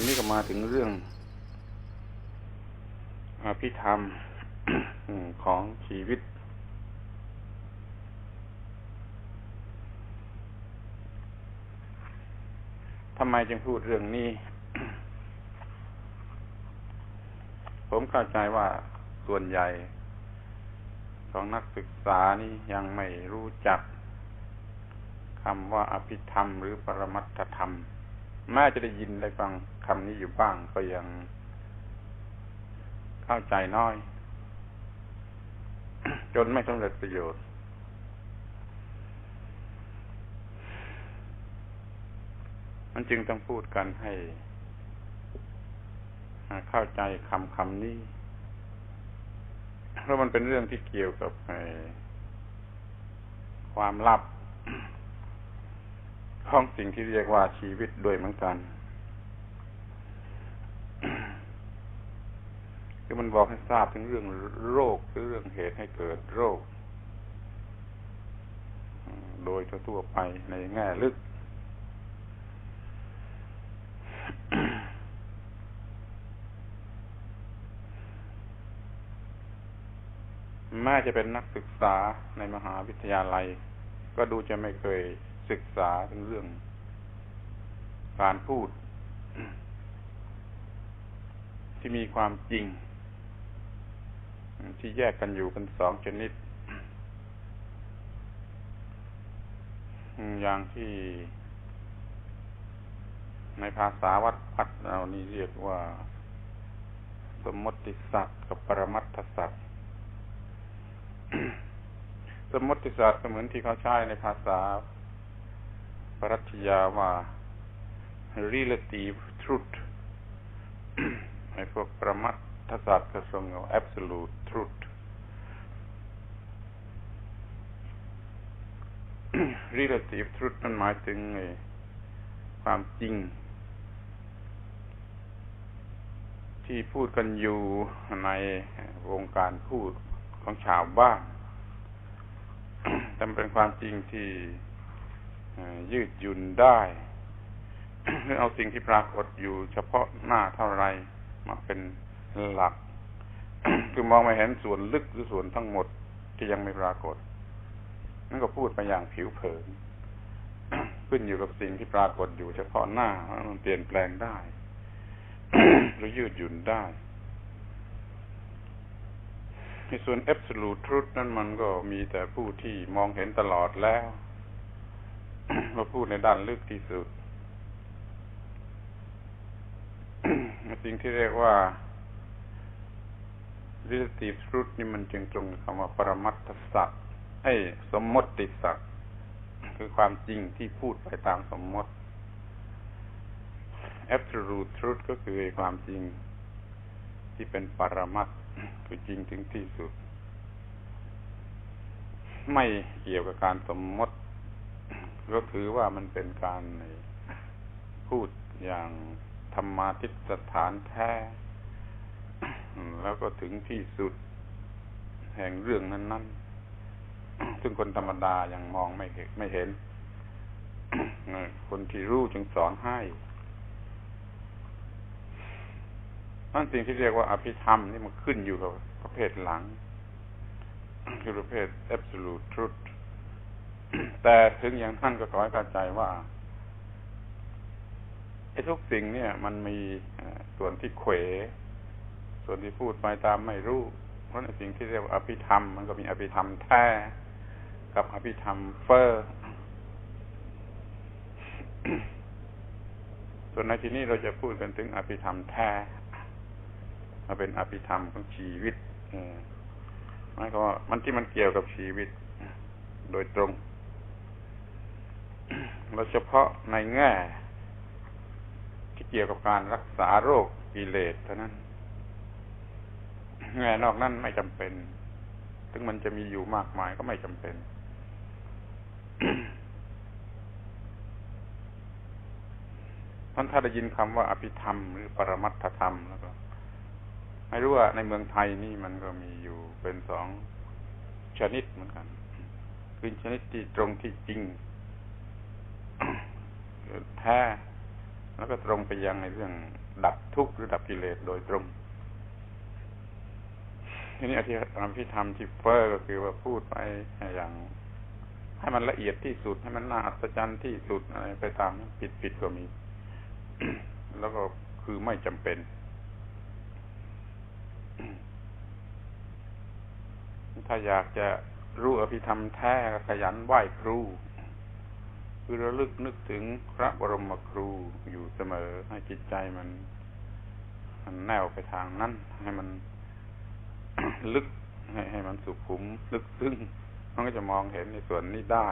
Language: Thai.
วันนี้ก็มาถึงเรื่องอภิธรรมของชีวิต ทำไมจึงพูดเรื่องนี้ ผมเข้าใจว่าส่วนใหญ่ ของนักศึกษานี่ยังไม่รู้จักคำว่าอภิธรรมหรือปรมัตถธรรม แม้จะได้ยินได้ฟังคำนี้อยู่บ้างก็ยังเข้าใจน้อย จนไม่สำเร็จประโยชน์ มันจึงต้องพูดกันให้เข้าใจคำคำนี้เพราะมันเป็นเรื่องที่เกี่ยวกับความลับ ของสิ่งที่เรียกว่าชีวิตด้วยเหมือนกัน คือมันบอกให้ทราบถึงเรื่องโรคหรือเรื่องเหตุให้เกิดโรค โดยทั่วไปในแง่ลึก แม้จะเป็นนักศึกษาในมหาวิทยาลัย ก็ดูจะไม่เคย ศึกษาถึงเรื่องการพูด ที่มีความจริง ที่แยกกันอยู่เป็นสองชนิด อย่างที่ในภาษาวัดพัดเรานี่เรียกว่า สมมติสัตว์กับปรมัตถสัตว์สมมติศาสตร์ก็เหมือนที่เขาใช้ในภาษา ปรัชญาว่า relative truth ในพวกประมัตถศาสตร์ก็ทรงเอา absolute truth relative truth นั่นหมายถึงความจริง ที่พูดกันอยู่ในวงการพูดของชาวบ้านแต่เป็นความจริงที่ ยืดหยุ่นได้หรือเอาสิ่งที่ปรากฏอยู่เฉพาะหน้าเท่าไรมาเป็นหลัก คือมองไม่เห็นส่วนลึกหรือส่วนทั้งหมดที่ยังไม่ปรากฏ นั่นก็พูดไปอย่างผิวเผิน ขึ้นอยู่กับสิ่งที่ปรากฏอยู่เฉพาะหน้ามันเปลี่ยนแปลงได้ หรือยืดหยุ่นได้ในส่วน absolute truth นั้นมันก็มีแต่ผู้ที่มองเห็นตลอดแล้ว มาพูดในด้านลึกที่สุด สิ่งที่เรียกว่า relative truth นี่มันจึงตรงคำว่าปรมัตถสัจไอ้สมมติสัจคือความจริงที่พูดไปตามสมมติ absolute truth ก็คือความจริงที่เป็นปรมัตคือจริงถึงที่สุด ไม่เกี่ยวกับการสมมติ ก็ถือว่ามันเป็นการพูดอย่างธรรมาทิสถานแท้ แล้วก็ถึงที่สุดแห่งเรื่องนั้น ๆ ซึ่งคนธรรมดายังมองไม่เห็นไม่เห็น คนที่รู้จึงสอนให้นั่นสิ่งที่เรียกว่าอภิธรรมนี่มันขึ้นอยู่กับประเภทหลัง คือประเภท absolute truth แต่ถึงอย่างนั้นก็ขอให้เข้าใจว่าไอ้ทุกสิ่งเนี่ย มันมีส่วนที่เขว ส่วนที่พูดไปตามไม่รู้เพราะในสิ่งที่เรียกว่าอภิธรรม มันก็มีอภิธรรมแท้กับอภิธรรมเฟอร์ส่วนในที่นี้เราจะพูดกันถึงอภิธรรมแท้มาเป็นอภิธรรมของชีวิตหมายความว่ามันที่มันเกี่ยวกับชีวิต โดยตรง โดยเฉพาะในแง่ ที่เกี่ยวกับการรักษาโรคกิเลสเท่านั้น แง่นอกนั้นไม่จำเป็น ถึงมันจะมีอยู่มากมายก็ไม่จำเป็นท่านถ้าได้ยินคำว่าอภิธรรม หรือปรมัตถธรรมแล้วก็ไม่รู้ว่าในเมืองไทยนี่มันก็มีอยู่เป็นสองชนิดเหมือนกันคือชนิดที่ตรงที่จริง แท้ แล้วก็ตรงไปยังในเรื่องดับทุกข์หรือดับกิเลสโดยตรง ทีนี้อธิธรรมพิธรรมที่เฟอร์ก็คือว่าพูดไปอย่างให้มันละเอียดที่สุดให้มันน่าอัศจรรย์ที่สุดอะไรไปตามผิดผิดก็มี แล้วก็คือไม่จำเป็น ถ้าอยากจะรู้อภิธรรมแท้ขยันไหว้ครู คือระลึกนึกถึงพระบรมครูอยู่เสมอให้จิตใจมัน มันแนวไปทางนั้น ให้มันลึกให้ให้มันสุขุม ลึกซึ้งมันก็จะมองเห็นในส่วนนี้ได้